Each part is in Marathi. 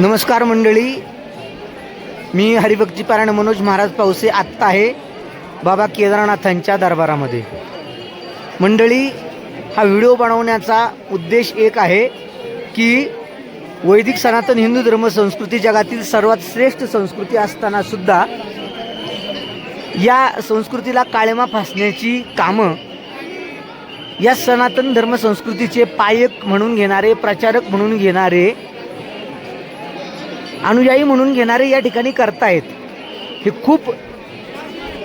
नमस्कार मंडळी. मी हरिभक्ती पारायण मनोज महाराज पावसे आत्ता आहे बाबा केदारनाथांच्या दरबारामध्ये. मंडळी हा व्हिडिओ बनवण्याचा उद्देश एक आहे की वैदिक सनातन हिंदू धर्म संस्कृती जगातील सर्वात श्रेष्ठ संस्कृती असताना सुद्धा या संस्कृतीला काळेमा फासण्याची कामं या सनातन धर्म संस्कृतीचे पायक म्हणून घेणारे प्रचारक म्हणून घेणारे अनुयायी म्हणून घेणारे या ठिकाणी करतायत. हे खूप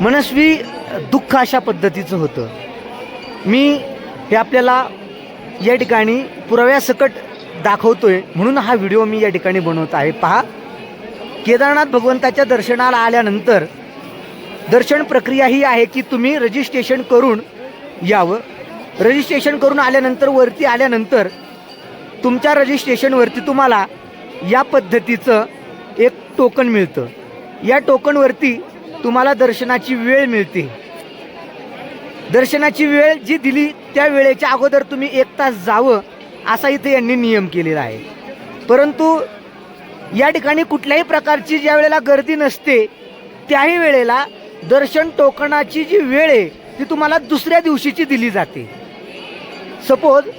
मनस्वी दुःख अशा पद्धतीचं होतं. मी हे आपल्याला या ठिकाणी पुराव्यासकट दाखवतोय म्हणून हा व्हिडिओ मी या ठिकाणी बनवत आहे. पहा केदारनाथ भगवंताच्या दर्शनाला आल्यानंतर दर्शन प्रक्रिया ही आहे की तुम्ही रजिस्ट्रेशन करून यावं. रजिस्ट्रेशन करून आल्यानंतर वरती आल्यानंतर तुमच्या रजिस्ट्रेशनवरती तुम्हाला या पद्धतीचं एक टोकन मिळतं. या टोकनवरती तुम्हाला दर्शनाची वेळ मिळते. दर्शनाची वेळ जी दिली त्या वेळेच्या अगोदर तुम्ही एक तास जावं असा इथे यांनी नियम केलेला आहे. परंतु या ठिकाणी कुठल्याही प्रकारची ज्या वेळेला गर्दी नसते त्याही वेळेला दर्शन टोकनाची जी वेळ आहे ती तुम्हाला दुसऱ्या दिवशीची दिली जाते. सपोज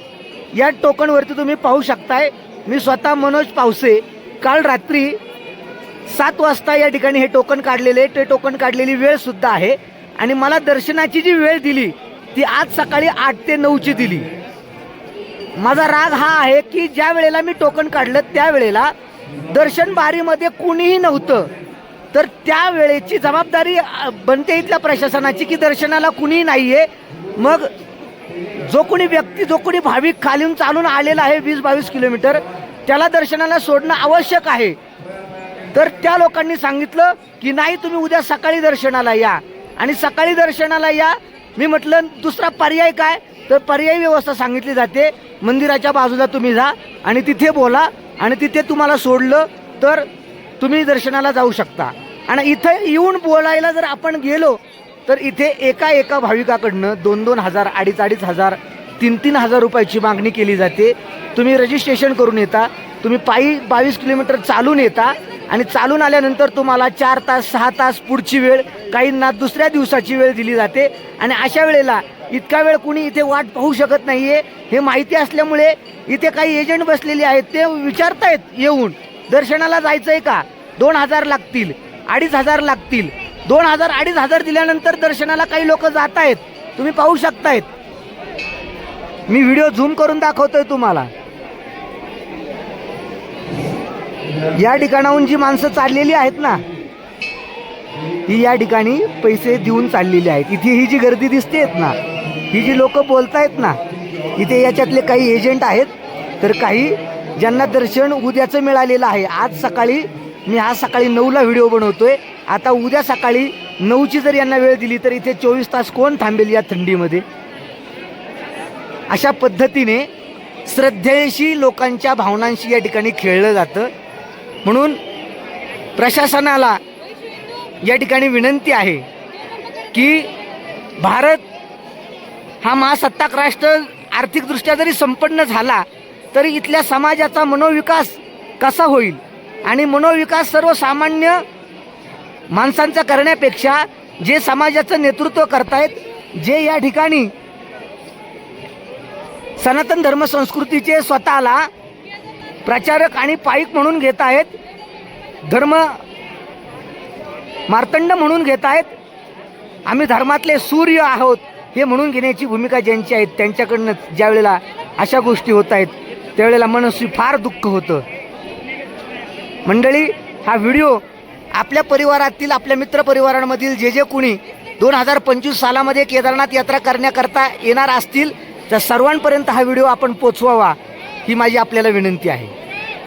या टोकनवरती तुम्ही पाहू शकताय मी स्वतः मनोज पावसे काल रात्री सात वाजता या ठिकाणी हे टोकन काढलेले ते टोकन काढलेली वेळ सुद्धा आहे. आणि मला दर्शनाची जी वेळ दिली ती आज सकाळी आठ ते नऊची दिली. माझा राग हा आहे की ज्या वेळेला मी टोकन काढलं त्यावेळेला दर्शन बारीमध्ये कुणीही नव्हतं. तर त्या वेळेची जबाबदारी बनते इथल्या प्रशासनाची की दर्शनाला कुणीही नाहीये. मग जो कोणी व्यक्ती जो कोणी भाविक खालीहून चालून आलेला आहे वीस बावीस किलोमीटर त्याला दर्शनाला सोडणं आवश्यक आहे. तर त्या लोकांनी सांगितलं की नाही तुम्ही उद्या सकाळी दर्शनाला या. आणि सकाळी दर्शनाला या मी म्हटलं दुसरा पर्याय काय? तर पर्यायी व्यवस्था सांगितली जाते. मंदिराच्या बाजूला तुम्ही जा आणि तिथे बोला आणि तिथे तुम्हाला सोडलं तर तुम्ही दर्शनाला जाऊ शकता. आणि इथं येऊन बोलायला जर आपण गेलो तर इथे एका एका भाविकाकडनं दोन दोन हजार अडीच अडीच हजार तीन तीन हजार रुपयाची मागणी केली जाते. तुम्ही रजिस्ट्रेशन करून येता. तुम्ही पायी बावीस किलोमीटर चालून येता. आणि चालून आल्यानंतर तुम्हाला चार तास सहा तास पुढची वेळ काहींना दुसऱ्या दिवसाची वेळ दिली जाते. आणि अशा वेळेला इतका वेळ कुणी इथे वाट पाहू शकत नाहीये. हे माहिती असल्यामुळे इथे काही एजंट बसलेले आहेत ते विचारतायत येऊन दर्शनाला जायचंय का? दोन हजार लागतील अडीच हजार लागतील. दोन हजार अडीच हजार दिल्यानंतर दर्शनाला काही लोक जात आहेत तुम्ही पाहू शकतायत. मी व्हिडिओ झूम करून दाखवतोय तुम्हाला. या ठिकाणाहून जी माणसं चाललेली आहेत ना ही या ठिकाणी पैसे देऊन चाललेली आहेत. इथे ही जी गर्दी दिसते आहेत ना ही जी लोक बोलतायत ना इथे याच्यातले काही एजंट आहेत. तर काही ज्यांना दर्शन उद्याचं मिळालेलं आहे. आज सकाळी मी आज सकाळी नऊला व्हिडिओ बनवतोय. आता उद्या सकाळी नऊची जर यांना वेळ दिली तर इथे चोवीस तास कोण थांबेल या थंडीमध्ये? अशा पद्धतीने श्रद्धेशी लोकांच्या भावनांशी या ठिकाणी खेळलं जातं. म्हणून प्रशासनाला या ठिकाणी विनंती आहे की भारत हा महासत्ताक राष्ट्र आर्थिकदृष्ट्या जरी संपन्न झाला तरी इथल्या समाजाचा मनोविकास कसा होईल? आणि मनोविकास सर्वसामान्य माणसांचा करण्यापेक्षा जे समाजाचं नेतृत्व करतायत जे या ठिकाणी सनातन धर्म संस्कृतीचे स्वतःला प्रचारक आणि पाईक म्हणून घेत आहेत. धर्म मार्तंड म्हणून घेत आहेत. आम्ही धर्मातले सूर्य आहोत हे म्हणून घेण्याची भूमिका ज्यांची आहेत त्यांच्याकडनं ज्यावेळेला अशा गोष्टी होत आहेत त्यावेळेला मनस्वी फार दुःख होतं. मंडळी हा व्हिडिओ आपल्या परिवारातील आपल्या मित्रपरिवारांमधील जे जे कुणी दोन हजार पंचवीस सालामध्ये केदारनाथ यात्रा करण्याकरता येणार असतील तर सर्वांपर्यंत हा व्हिडिओ आपण पोचवावा. ही माझी आपल्याला विनंती आहे.